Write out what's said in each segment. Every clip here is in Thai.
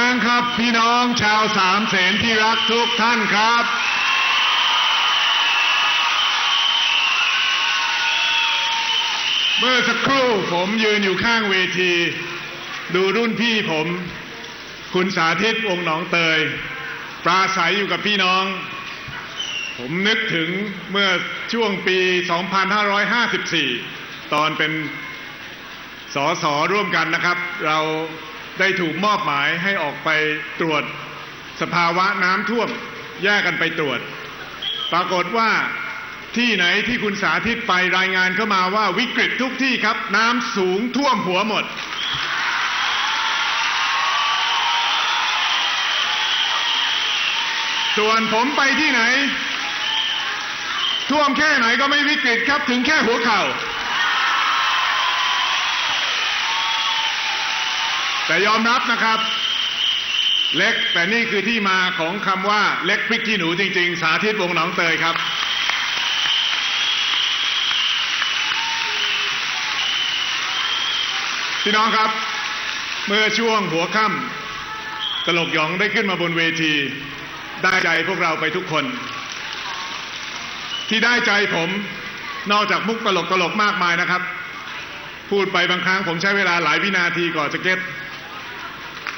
ครั้งครับ พี่น้องชาวสามเสนที่รักทุกท่านครับ เมื่อสักครู่ผมยืนอยู่ข้างเวที ดูรุ่นพี่ผม คุณสาธิตวงศ์หนองเตย ปราศัยอยู่กับพี่น้อง ผมนึกถึงเมื่อช่วงปี 2554 ตอนเป็นสอสอร่วมกันนะครับ เรา ได้ถูกมอบหมายให้ออกไปตรวจสภาวะน้ำท่วมแยกกันไปตรวจ ปรากฏว่าที่ไหนที่คุณสาธิตไปรายงานเข้ามาว่าวิกฤตทุกที่ครับ น้ำสูงท่วมหัวหมด ส่วนผมไปที่ไหน ท่วมแค่ไหนก็ไม่วิกฤตครับถึงแค่หัวเข่า แต่ยอมรับนะครับ เล็กแต่นี่คือที่มาของคำว่าเล็กพริกขี้หนูจริง ๆ สาธิตวงหนองเตยครับ พี่น้องครับ เมื่อช่วงหัวค่ำตลกหยองได้ขึ้นมาบนเวที ได้ใจพวกเราไปทุกคน ที่ได้ใจผมนอกจากมุกตลกตลกมากมายนะครับ พูดไปบางครั้งผมใช้เวลาหลายวินาทีก่อนจะเก็ต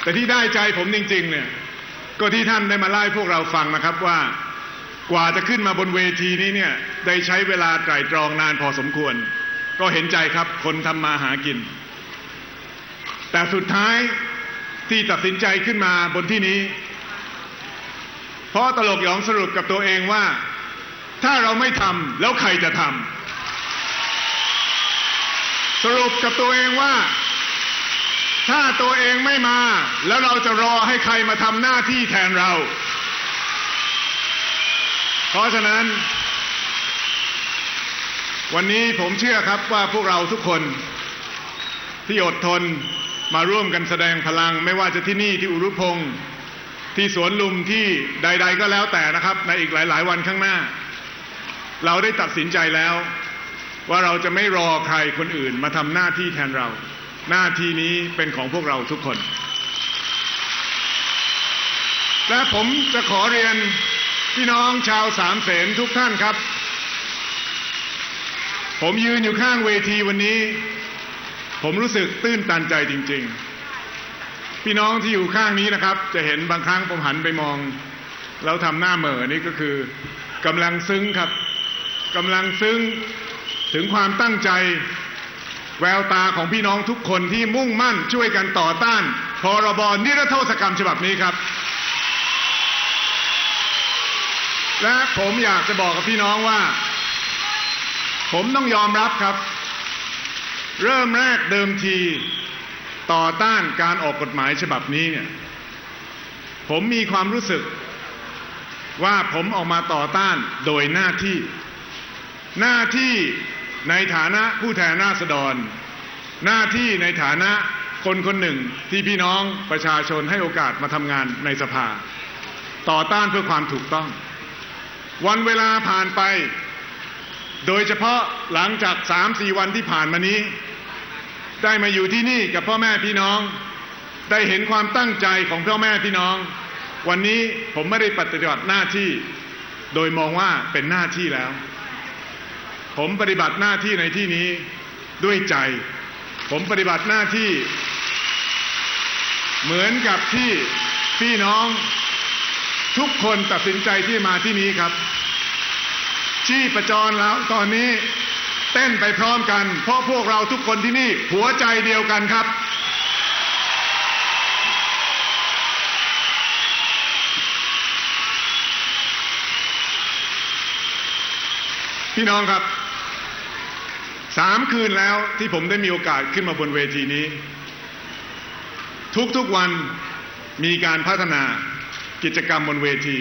แต่ที่ได้ใจผมจริง ๆ เนี่ย ก็ที่ท่านได้มาไล่พวกเราฟังนะครับว่ากว่าจะขึ้นมาบนเวทีนี้เนี่ย ได้ใช้เวลาไตร่ตรองนานพอสมควร ก็เห็นใจครับคนทำมาหากิน แต่สุดท้ายที่ตัดสินใจขึ้นมาบนที่นี้ เพราะตลกหยองสรุปกับตัวเองว่า ถ้าเราไม่ทำแล้วใครจะทำสรุปกับตัวเองว่า ถ้าตัวเองไม่มา แล้วเราจะรอให้ใครมาทำหน้าที่แทนเรา เพราะฉะนั้น วันนี้ผมเชื่อครับว่าพวกเราทุกคนที่อดทนมาร่วมกันแสดงพลัง ไม่ว่าจะที่นี่ที่อุรุพงศ์ที่สวนลุมที่ใด ๆ ก็แล้วแต่นะครับ ในอีกหลาย ๆ วันข้างหน้า เราได้ตัดสินใจแล้ว ว่าเราจะไม่รอใครคนอื่นมาทำหน้าที่แทนเรา หน้าที่นี้เป็นของพวกเราทุกคน และผมจะขอเรียนพี่น้องชาวสามเสนทุกท่านครับ ผมยืนอยู่ข้างเวทีวันนี้ ผมรู้สึกตื้นตันใจจริง ๆ พี่น้องที่อยู่ข้างนี้นะครับ จะเห็นบางครั้งผมหันไปมอง แล้วทำหน้าเหม่อนี่ก็คือกำลังซึ้งครับกำลังซึ้งถึงความตั้งใจ แววตาของพี่น้องทุกคนที่มุ่งมั่นช่วยกันต่อต้าน พรบนิรโทษกรรมฉบับนี้ครับ และผมอยากจะบอกกับพี่น้องว่า ผมต้องยอมรับครับ เริ่มแรกเดิมทีต่อต้านการออกกฎหมายฉบับนี้เนี่ยผมมีความรู้สึกว่าผมออกมาต่อต้านโดยหน้าที่ หน้าที่ ในฐานะผู้แทนราษฎร หน้าที่ในฐานะคนคนหนึ่งที่พี่น้องประชาชนให้โอกาสมาทำงานในสภา ต่อต้านเพื่อความถูกต้อง วันเวลาผ่านไป โดยเฉพาะหลังจากสามสี่วันที่ผ่านมานี้ ได้มาอยู่ที่นี่กับพ่อแม่พี่น้อง ได้เห็นความตั้งใจของพ่อแม่พี่น้อง วันนี้ผมไม่ได้ปฏิบัติหน้าที่ โดยมองว่าเป็นหน้าที่แล้ว ผมปฏิบัติหน้าที่ในที่นี้ด้วยใจ ผมปฏิบัติหน้าที่ เหมือนกับที่พี่น้องทุกคนตัดสินใจที่มาที่นี้ครับ ชีพจรแล้วตอนนี้เต้นไปพร้อมกัน เพราะพวกเราทุกคนที่นี่หัวใจเดียวกันครับ พี่น้องครับ สามคืนแล้วที่ผมได้มีโอกาสขึ้นมาบนเวทีนี้ ทุกๆวันมีการพัฒนากิจกรรมบนเวที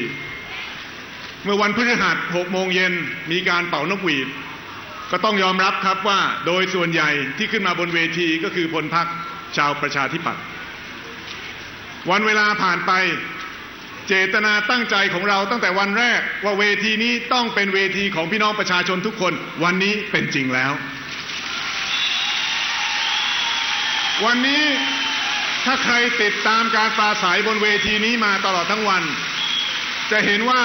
เมื่อวันพฤหัส6โมงเย็นมีการเป่านกหวีด ก็ต้องยอมรับครับว่าโดยส่วนใหญ่ที่ขึ้นมาบนเวทีก็คือพลพรรคชาวประชาธิปัตย์วันเวลาผ่านไปเจตนาตั้งใจของเราตั้งแต่วันแรกว่าเวทีนี้ต้องเป็นเวทีของพี่น้องประชาชนทุกคน วันนี้เป็นจริงแล้ว วันนี้ถ้าใครติดตามการปราศัยบนเวทีนี้มาตลอดทั้งวัน จะเห็นว่า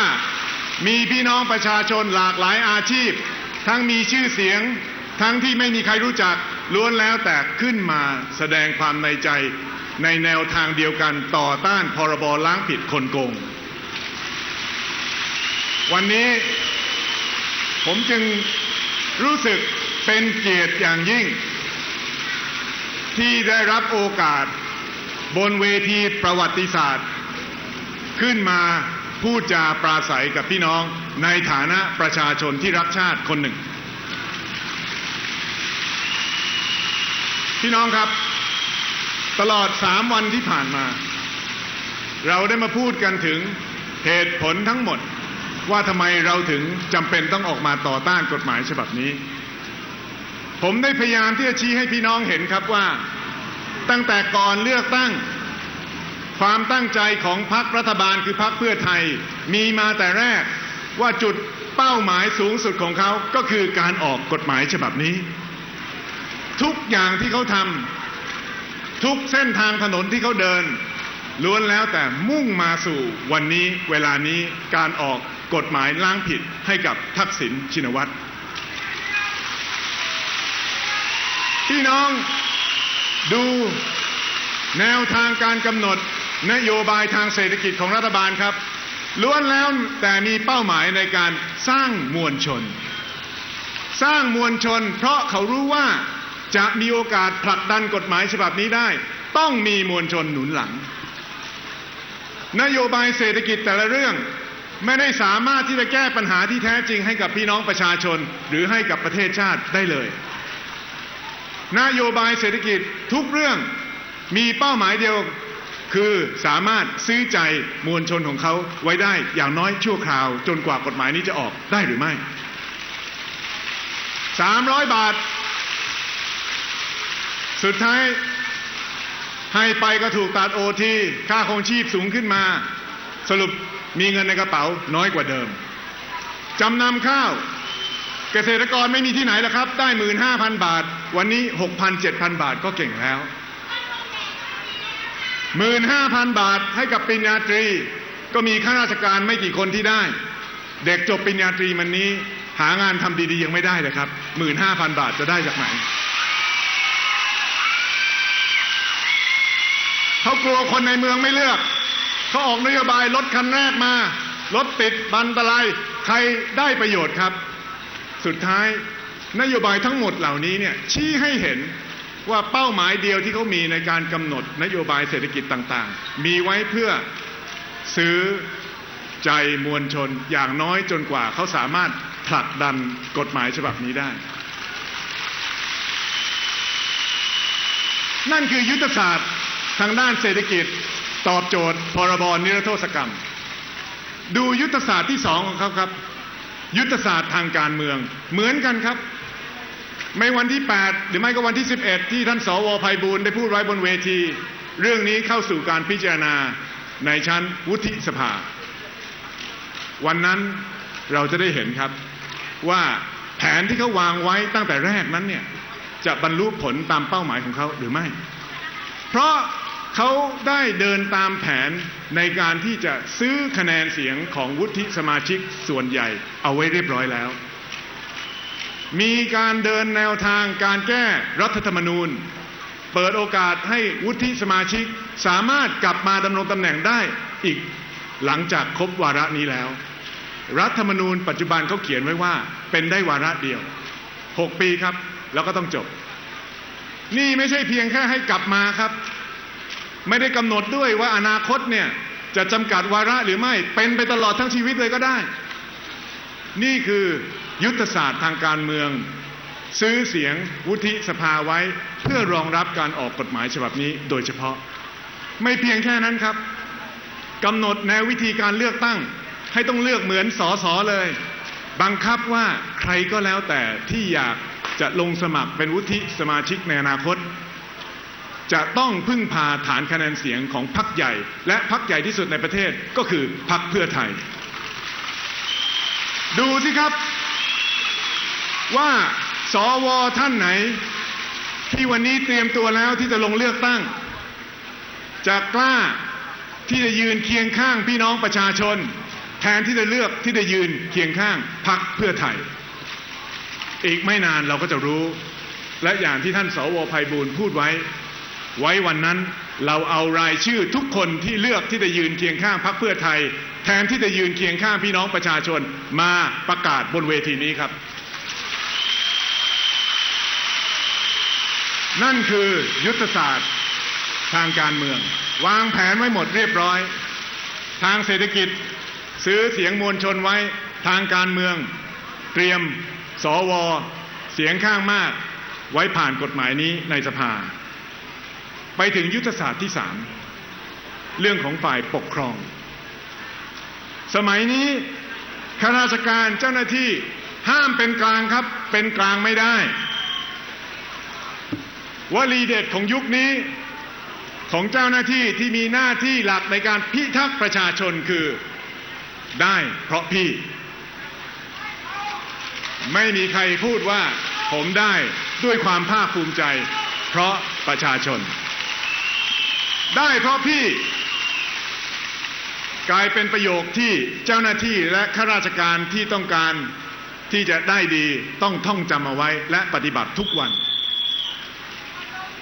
มีพี่น้องประชาชนหลากหลายอาชีพ ทั้งมีชื่อเสียง ทั้งที่ไม่มีใครรู้จักล้วนแล้วแต่ขึ้นมาแสดงความในใจในแนวทางเดียวกันต่อต้านพรบล้างผิดคนโกง วันนี้ผมจึงรู้สึกเป็นเกียรติอย่างยิ่ง ที่ได้รับโอกาส บนเวทีประวัติศาสตร์ ขึ้นมาพูดจาปราศัยกับพี่น้องในฐานะประชาชนที่รักชาติคนหนึ่ง พี่น้องครับ ตลอดสามวันที่ผ่านมา เราได้มาพูดกันถึงเหตุผลทั้งหมดว่าทำไมเราถึงจำเป็นต้องออกมาต่อต้านกฎหมายฉบับนี้ ผมได้พยายามที่จะชี้ให้พี่น้องเห็นครับว่า ตั้งแต่ก่อนเลือกตั้ง ความตั้งใจของพรรครัฐบาลคือพรรคเพื่อไทย มีมาแต่แรกว่าจุดเป้าหมายสูงสุดของเขาก็คือการออกกฎหมายฉบับนี้ ทุกอย่างที่เขาทำทุกเส้นทางถนนที่เขาเดิน ล้วนแล้วแต่มุ่งมาสู่วันนี้เวลานี้การออกกฎหมายล้างผิดให้กับทักษิณชินวัตร พี่น้องดูแนวทางการกำหนดนโยบายทางเศรษฐกิจของรัฐบาลครับ ล้วนแล้วแต่มีเป้าหมายในการสร้างมวลชน สร้างมวลชน เพราะเขารู้ว่าจะมีโอกาสผลักดันกฎหมายฉบับนี้ได้ ต้องมีมวลชนหนุนหลัง นโยบายเศรษฐกิจแต่ละเรื่องไม่ได้สามารถที่จะแก้ปัญหาที่แท้จริงให้กับพี่น้องประชาชน หรือให้กับประเทศชาติได้เลย นโยบายเศรษฐกิจทุกเรื่องมีเป้าหมายเดียวคือสามารถซื้อใจมวลชนของเขาไว้ได้อย่างน้อยชั่วคราว จนกว่ากฎหมายนี้จะออกได้หรือไม่ 300 บาท สุดท้ายให้ไปก็ถูกตัดโอทีค่าครองชีพสูงขึ้นมา สรุปมีเงินในกระเป๋าน้อยกว่าเดิม จำนำข้าว เกษตรกรไม่มีที่ไหนแล้วครับ ได้หมื่นห้าพันบาท วันนี้หกพันเจ็ดพันบาทก็เก่งแล้วหมื่นห้าพันบาทให้กับปริญญาตรี ก็มีข้าราชการไม่กี่คนที่ได้ เด็กจบปริญญาตรีมันนี้ หางานทำดีๆยังไม่ได้เลยครับหมื่นห้าพันบาทจะได้จากไหนเขากลัวคนในเมืองไม่เลือกเขาออกนโยบายรถคันแรกมารถติดบันตรายใครได้ประโยชน์ครับ สุดท้าย นโยบายทั้งหมดเหล่านี้เนี่ยชี้ให้เห็นว่าเป้าหมายเดียวที่เขามีในการกำหนดนโยบายเศรษฐกิจต่างๆ มีไว้เพื่อซื้อใจมวลชนอย่างน้อยจนกว่าเขาสามารถผลักดันกฎหมายฉบับนี้ได้ นั่นคือยุทธศาสตร์ทางด้านเศรษฐกิจตอบโจทย์พรบนิรโทษกรรม ดูยุทธศาสตร์ที่สองของเขาครับ ยุทธศาสตร์ทางการเมืองเหมือนกันครับ ไม่วันที่ 8 หรือไม่ก็วันที่ 11 ที่ท่านสวภัยบูลได้พูดไว้บนเวที เรื่องนี้เข้าสู่การพิจารณาในชั้นวุฒิสภา วันนั้นเราจะได้เห็นครับว่าแผนที่เขาวางไว้ตั้งแต่แรกนั้นเนี่ยจะบรรลุผลตามเป้าหมายของเขาหรือไม่ เพราะเขาได้เดินตามแผนในการที่จะซื้อคะแนนเสียงของวุฒิสมาชิกส่วนใหญ่เอาไว้เรียบร้อยแล้ว มีการเดินแนวทางการแก้รัฐธรรมนูญ เปิดโอกาสให้วุฒิสมาชิกสามารถกลับมาดำรงตำแหน่งได้อีกหลังจากครบวาระนี้แล้ว รัฐธรรมนูญปัจจุบันเขาเขียนไว้ว่า เป็นได้วาระเดียว 6 ปีครับ แล้วก็ต้องจบ นี่ไม่ใช่เพียงแค่ให้กลับมาครับ ไม่ได้กำหนดด้วยว่าอนาคตเนี่ยจะจำกัดวาระหรือไม่เป็นไปตลอดทั้งชีวิตเลยก็ได้ นี่คือ ยุทธศาสตร์ทางการเมือง ซื้อเสียงวุฒิสภาไว้เพื่อรองรับการออกกฎหมายฉบับนี้โดยเฉพาะ ไม่เพียงแค่นั้นครับกำหนดแนววิธีการเลือกตั้ง ให้ต้องเลือกเหมือนสอสอเลย บังคับว่าใครก็แล้วแต่ที่อยากจะลงสมัครเป็นวุฒิสมาชิกในอนาคต จะต้องพึ่งพาฐานคะแนนเสียงของพรรคใหญ่ และพรรคใหญ่ที่สุดในประเทศก็คือพรรคเพื่อไทย ดูสิครับ ว่าสวท่านไหน ที่วันนี้เตรียมตัวแล้วที่จะลงเลือกตั้ง จะกล้าที่จะยืนเคียงข้างพี่น้องประชาชน แทนที่จะเลือกที่จะยืนเคียงข้างพรรคเพื่อไทย อีกไม่นานเราก็จะรู้ และอย่างที่ท่านสวภัยบูลพูดไว้ ไว้วันนั้นเราเอารายชื่อทุกคนที่เลือกที่จะยืนเคียงข้างพรรคเพื่อไทย แทนที่จะยืนเคียงข้างพี่น้องประชาชนมาประกาศบนเวทีนี้ครับ นั่นคือยุทธศาสตร์ทางการเมือง วางแผนไว้หมดเรียบร้อย ทางเศรษฐกิจซื้อเสียงมวลชนไว้ทางการเมือง เตรียมสวเสียงข้างมากไว้ผ่านกฎหมายนี้ในสภา ไปถึงยุทธศาสตร์ที่สามเรื่องของฝ่ายปกครอง สมัยนี้ข้าราชการเจ้าหน้าที่ห้ามเป็นกลางครับเป็นกลางไม่ได้ วลีเด็ดของยุคนี้ของเจ้าหน้าที่ที่มีหน้าที่หลักในการพิทักษ์ประชาชนคือ ได้เพราะพี่ ไม่มีใครพูดว่าผมได้ด้วยความภาคภูมิใจ เพราะประชาชน ได้เพราะพี่ กลายเป็นประโยคที่เจ้าหน้าที่และข้าราชการที่ต้องการที่จะได้ดีต้องท่องจำเอาไว้และปฏิบัติทุกวัน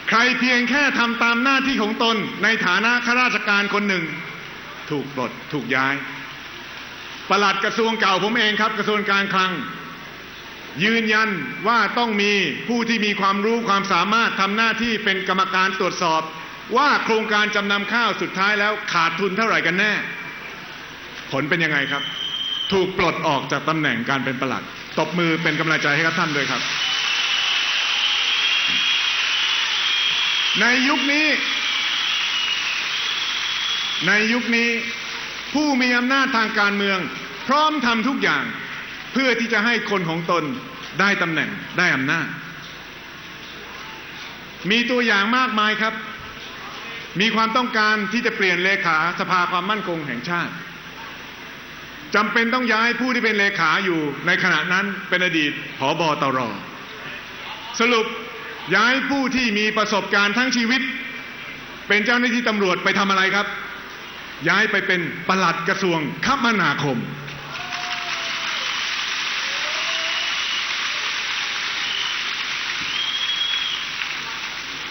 ใครเพียงแค่ทำตามหน้าที่ของตนในฐานะข้าราชการคนหนึ่ง ถูกปลดถูกย้าย ประหลัดกระทรวงเก่าผมเองครับ กระทรวงการคลัง ยืนยันว่าต้องมีผู้ที่มีความรู้ความสามารถทำหน้าที่เป็นกรรมการตรวจสอบ ว่าโครงการจำนำข้าวสุดท้ายแล้วขาดทุนเท่าไหร่กันแน่ ผลเป็นยังไงครับ ถูกปลดออกจากตำแหน่งการเป็นประหลัดตบมือเป็นกำลังใจให้กับท่านด้วยครับ ในยุคนี้ ในยุคนี้ผู้มีอำนาจทางการเมือง พร้อมทำทุกอย่าง เพื่อที่จะให้คนของตนได้ตำแหน่งได้อำนาจ มีตัวอย่างมากมายครับ มีความต้องการที่จะเปลี่ยนเลขาสภาความมั่นคงแห่งชาติจำเป็นต้องย้ายผู้ที่เป็นเลขาอยู่ในขณะนั้นเป็นอดีตผอบอตรสรุป ย้ายผู้ที่มีประสบการณ์ทั้งชีวิต เป็นเจ้าหน้าที่ตำรวจไปทำอะไรครับ ย้ายไปเป็นปลัดกระทรวงคมนาคม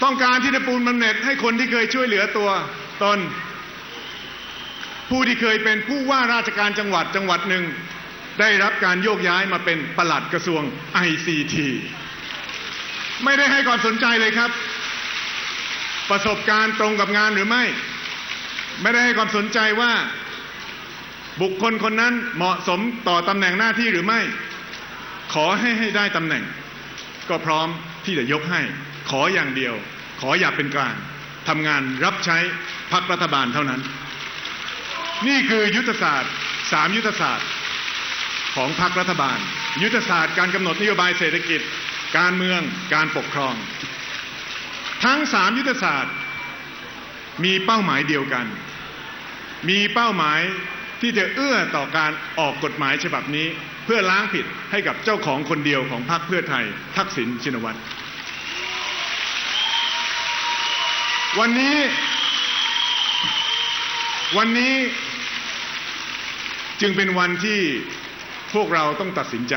ต้องการที่จะปูนบำเหน็จให้คนที่เคยช่วยเหลือตัวตนผู้ที่เคยเป็นผู้ว่าราชการจังหวัดจังหวัดหนึ่ง ได้รับการโยกย้ายมาเป็นปลัดกระทรวง ICT ไม่ได้ให้ความสนใจเลยครับ ประสบการณ์ตรงกับงานหรือไม่ ไม่ได้ให้ความสนใจว่า บุคคลคนนั้นเหมาะสมต่อตำแหน่งหน้าที่หรือไม่ ขอให้ให้ได้ตำแหน่ง ก็พร้อมที่จะยกให้ ขออย่างเดียว ขออย่าเป็นกลางทำงานรับใช้พักรัฐบาลเท่านั้น นี่คือยุทธศาสตร์สามยุทธศาสตร์ของพรรครัฐบาล ยุทธศาสตร์การกำหนดนโยบายเศรษฐกิจ การเมืองการปกครอง ทั้งสามยุทธศาสตร์ มีเป้าหมายเดียวกัน มีเป้าหมายที่จะเอื้อต่อการออกกฎหมายฉบับนี้ เพื่อล้างผิดให้กับเจ้าของคนเดียวของพรรคเพื่อไทย ทักษิณชินวัตรวันนี้ วันนี้จึงเป็นวันที่พวกเราต้องตัดสินใจ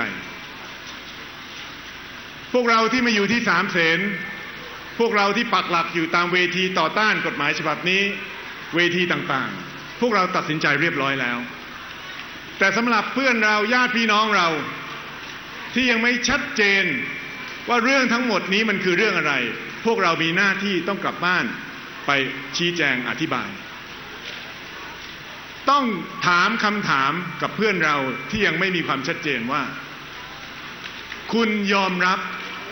วกเราที่มาอยู่ที่สามเสนพวกเราที่ปักหลักอยู่ตามเวทีต่อต้านกฎหมายฉบับนี้ เวทีต่างๆ พวกเราตัดสินใจเรียบร้อยแล้ว แต่สำหรับเพื่อนเราญาติพี่น้องเรา ที่ยังไม่ชัดเจนว่าเรื่องทั้งหมดนี้มันคือเรื่องอะไร พวกเรามีหน้าที่ต้องกลับบ้านไปชี้แจงอธิบาย ต้องถามคำถามกับเพื่อนเราที่ยังไม่มีความชัดเจนว่า คุณยอมรับ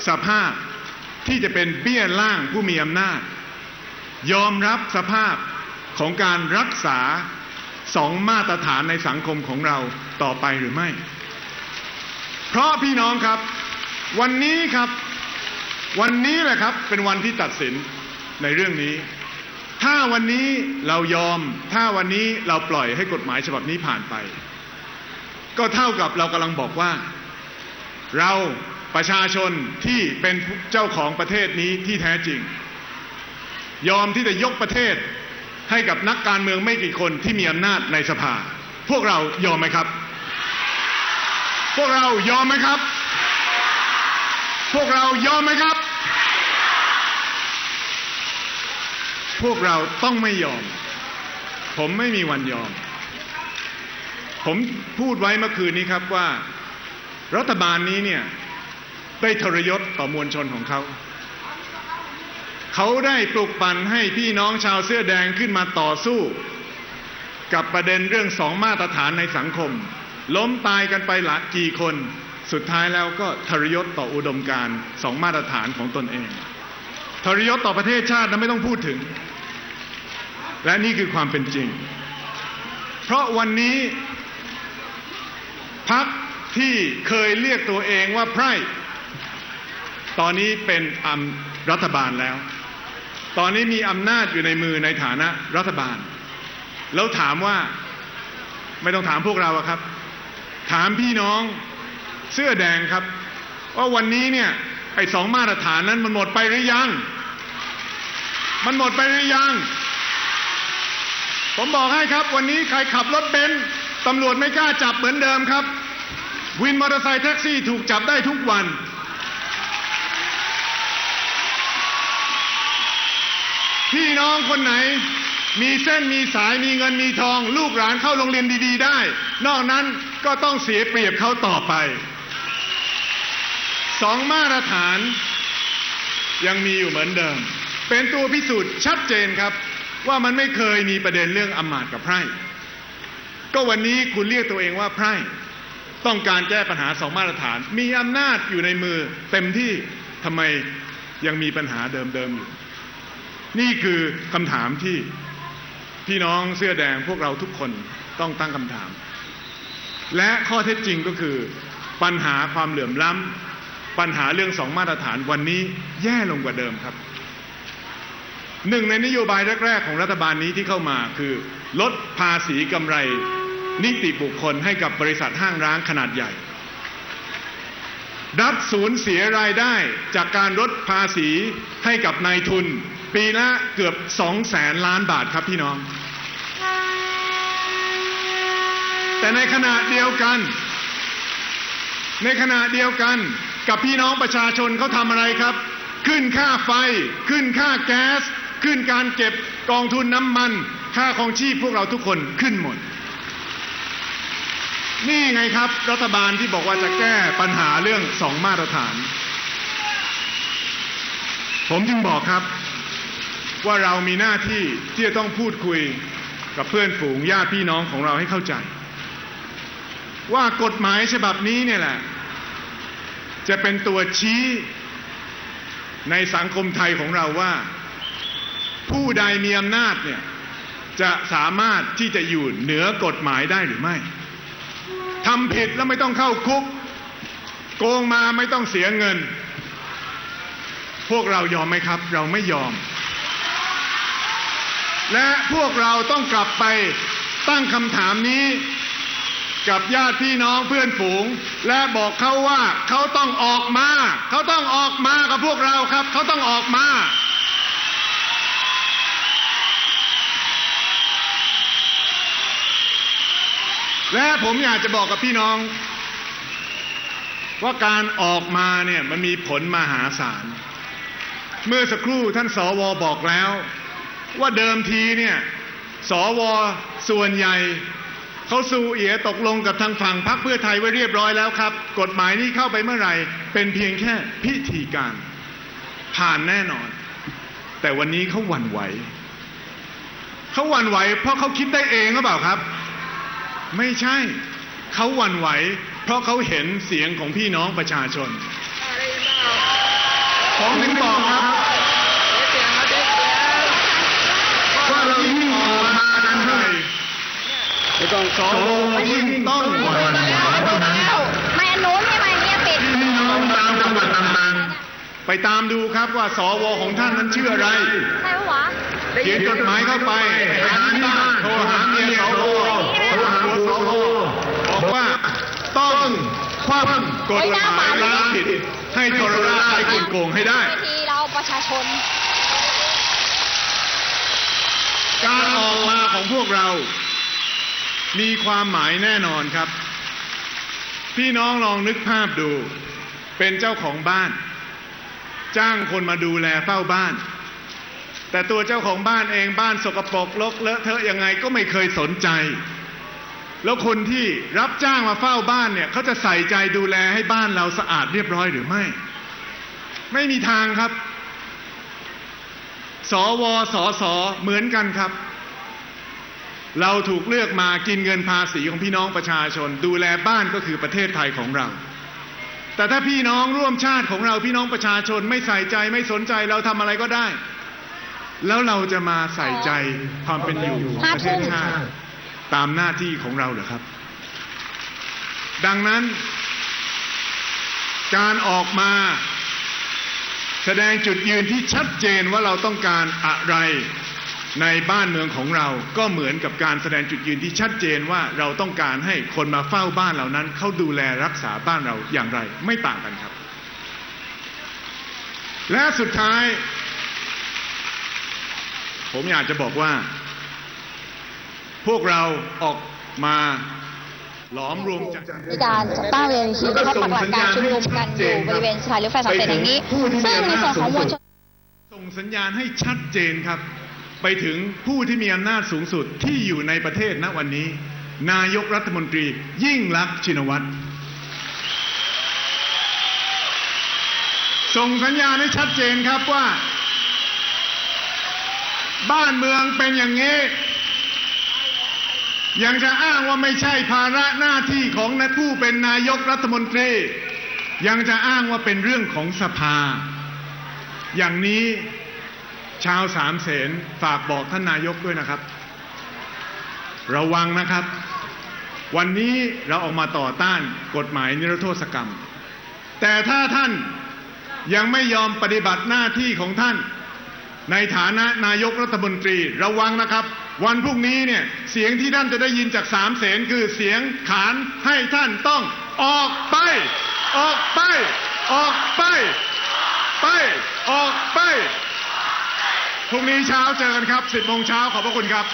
สภาพที่จะเป็นเบี้ยล่างผู้มีอำนาจ ยอมรับสภาพของการรักษาสองมาตรฐานในสังคมของเราต่อไปหรือไม่ เพราะพี่น้องครับ วันนี้ครับ วันนี้แหละครับเป็นวันที่ตัดสินในเรื่องนี้ ถ้าวันนี้เรายอม ถ้าวันนี้เราปล่อยให้กฎหมายฉบับนี้ผ่านไป ก็เท่ากับเรากำลังบอกว่า เรา ประชาชนที่เป็นเจ้าของประเทศนี้ที่แท้จริง ยอมที่จะยกประเทศให้กับนักการเมืองไม่กี่คนที่มีอำนาจในสภา พวกเรายอมไหมครับ พวกเรายอมไหมครับ พวกเรายอมไหมครับ พวกเราต้องไม่ยอม ผมไม่มีวันยอม ผมพูดไว้เมื่อคืนนี้ครับว่า รัฐบาลนี้เนี่ย ได้ทรยศต่อมวลชนของเขา เขาได้ปลุกปั่นให้พี่น้องชาวเสื้อแดงขึ้นมาต่อสู้ กับประเด็นเรื่องสองมาตรฐานในสังคม ล้มตายกันไปหละกี่คน สุดท้ายแล้วก็ทรยศต่ออุดมการสองมาตรฐานของตนเอง ทรยศต่อประเทศชาตินั้นไม่ต้องพูดถึง และนี่คือความเป็นจริง เพราะวันนี้พักที่เคยเรียกตัวเองว่าไพร่ ตอนนี้เป็นอำรัฐบาลแล้ว ตอนนี้มีอำนาจอยู่ในมือในฐานะรัฐบาล แล้วถามว่าไม่ต้องถามพวกเราครับ ถามพี่น้องเสื้อแดงครับ ว่าวันนี้เนี่ยไอ้สองมาตรฐานนั้นมันหมดไปหรือยัง มันหมดไปหรือยัง ผมบอกให้ครับวันนี้ใครขับรถเบนซ์ตำรวจไม่กล้าจับเหมือนเดิมครับ วินมอเตอร์ไซค์แท็กซี่ถูกจับได้ทุกวัน พี่น้องคนไหน มีเส้นมีสายมีเงินมีทอง ลูกหลานเข้าโรงเรียนดี ๆ ได้ นอกนั้นก็ต้องเสียเปรียบเขาต่อไปสองมาตรฐาน ยังมีอยู่เหมือนเดิม เป็นตัวพิสูจน์ชัดเจนครับ ว่ามันไม่เคยมีประเด็นเรื่องอำมาตย์กับไพร่ก็วันนี้คุณเรียกตัวเองว่าไพร่ต้องการแก้ปัญหาสองมาตรฐาน มีอำนาจอยู่ในมือเต็มที่ทำไมยังมีปัญหาเดิมๆอยู่ นี่คือคำถามที่พี่น้องเสื้อแดงพวกเราทุกคนต้องตั้งคำถาม และข้อเท็จจริงก็คือ ปัญหาความเหลื่อมล้ำปัญหาเรื่องสองมาตรฐานวันนี้แย่ลงกว่าเดิมครับหนึ่งในนโยบายแรก ๆ ของรัฐบาลนี้ที่เข้ามาคือ ลดภาษีกำไร นิติบุคคลให้กับบริษัทห้างร้างขนาดใหญ่ รัฐสูญเสียรายได้จากการลดภาษีให้กับนายทุน ปีละเกือบสองแสนล้านบาทครับพี่น้อง แต่ในขณะเดียวกัน ในขณะเดียวกันกับพี่น้องประชาชนเขาทำอะไรครับ ขึ้นค่าไฟ ขึ้นค่าแก๊ส ขึ้นการเก็บกองทุนน้ำมัน ค่าของชีพพวกเราทุกคนขึ้นหมด นี่ไงครับ รัฐบาลที่บอกว่าจะแก้ปัญหาเรื่องสองมาตรฐาน ผมจึงบอกครับ ว่าเรามีหน้าที่ที่จะต้องพูดคุยกับเพื่อนฝูงญาติพี่น้องของเราให้เข้าใจ ว่ากฎหมายฉบับนี้เนี่ยแหละ จะเป็นตัวชี้ในสังคมไทยของเราว่า ผู้ใดมีอำนาจเนี่ยจะสามารถที่จะอยู่เหนือกฎหมายได้หรือไม่ทำผิดแล้วไม่ต้องเข้าคุก โกงมาไม่ต้องเสียเงิน พวกเรายอมไหมครับ เราไม่ยอม และพวกเราต้องกลับไปตั้งคำถามนี้กับญาติพี่น้องเพื่อนฝูง และบอกเขาว่าเขาต้องออกมา เขาต้องออกมากับพวกเราครับ เขาต้องออกมา และผมอยากจะบอกกับพี่น้อง ว่าการออกมาเนี่ยมันมีผลมหาศาล เมื่อสักครู่ท่านสวบอกแล้ว ว่าเดิมทีเนี่ยสวส่วนใหญ่เขาสูเอียตกลงกับทางฝั่งพรรคเพื่อไทยไว้เรียบร้อยแล้วครับ กฎหมายนี้เข้าไปเมื่อไหร่ เป็นเพียงแค่พิธีการ ผ่านแน่นอน แต่วันนี้เขาหวั่นไหวเขาหวั่นไหว เพราะเขาคิดได้เองหรือเปล่าครับ ไม่ใช่เขาหวั่นไหว เพราะเขาเห็นเสียงของพี่น้องประชาชนผมถึงบอกครับ ว่าเรายิ่งออกมานั้นเท่าไหร่ ไม่ต้องสวยิ่งต้องหวั่นไหวเท่านั้นไม่อันนู้นใช่ไหมเนี่ยปิดพี่น้องตามจังหวัดต่างๆไปตามดูครับว่าสวของท่านนั้นชื่ออะไรใช่ปะวะเขียนจดหมายเข้าไปหาที่บ้านโทรหาเมียสวโทรหาผัวสวบอกว่าต้องคว่ำกฎหมายล้างผิดให้ทรราชให้คนโกงให้ได้ทีเราประชาชนการออกมาของพวกเรา มีความหมายแน่นอนครับ พี่น้องลองนึกภาพดู เป็นเจ้าของบ้าน จ้างคนมาดูแลเฝ้าบ้าน แต่ตัวเจ้าของบ้านเองบ้านสกปรกรกเลอะเทอะยังไงก็ไม่เคยสนใจ แล้วคนที่รับจ้างมาเฝ้าบ้านเนี่ยเขาจะใส่ใจดูแลให้บ้านเราสะอาดเรียบร้อยหรือไม่ ไม่มีทางครับสวสส เหมือนกันครับ เราถูกเลือกมากินเงินภาษีของพี่น้องประชาชน ดูแลบ้านก็คือประเทศไทยของเรา แต่ถ้าพี่น้องร่วมชาติของเราพี่น้องประชาชนไม่ใส่ใจไม่สนใจเราทำอะไรก็ได้ แล้วเราจะมาใส่ใจความเป็นอยู่ของประเทศชาติตามหน้าที่ของเราเหรอครับ ดังนั้น การออกมาแสดงจุดยืนที่ชัดเจนว่าเราต้องการอะไร ในบ้านเมืองของเราก็เหมือนกับการแสดงจุดยืนที่ชัดเจนว่าเราต้องการให้คนมาเฝ้าบ้านเหล่านั้น เขาดูแลรักษาบ้านเราอย่างไร ไม่ต่างกันครับ และสุดท้าย ผมอยากจะบอกว่า พวกเราออกมาหลอมรวมใจมีการจัดตั้งเวทีเข้าปักหลักการชุมนุมกันอยู่บริเวณสถานีรถไฟสามเสนแห่งนี้ซึ่งในส่วนของมวลชนส่งสัญญาณให้ชัดเจนครับ ไปถึงผู้ที่มีอำนาจสูงสุดที่อยู่ในประเทศณวันนี้ นายกรัฐมนตรียิ่งลักษณ์ชินวัตรส่งสัญญาณให้ชัดเจนครับว่า บ้านเมืองเป็นอย่างนี้ยังจะอ้างว่าไม่ใช่ภาระหน้าที่ของผู้เป็นนายกรัฐมนตรี ยังจะอ้างว่าเป็นเรื่องของสภา อย่างนี้ ชาวสามเสนฝากบอกท่านนายกด้วยนะครับ ระวังนะครับ วันนี้เราออกมาต่อต้านกฎหมายนิรโทษกรรม แต่ถ้าท่านยังไม่ยอมปฏิบัติหน้าที่ของท่าน ในฐานะนายกรัฐมนตรีระวังนะครับ วันพรุ่งนี้เนี่ยเสียงที่ท่านจะได้ยินจากสามเสนคือเสียงขานให้ท่านต้องออกไป ออกไป ออกไป ไป ออกไป พรุ่งนี้เช้าเจอกันครับ 10โมงเช้าขอบพระคุณครับ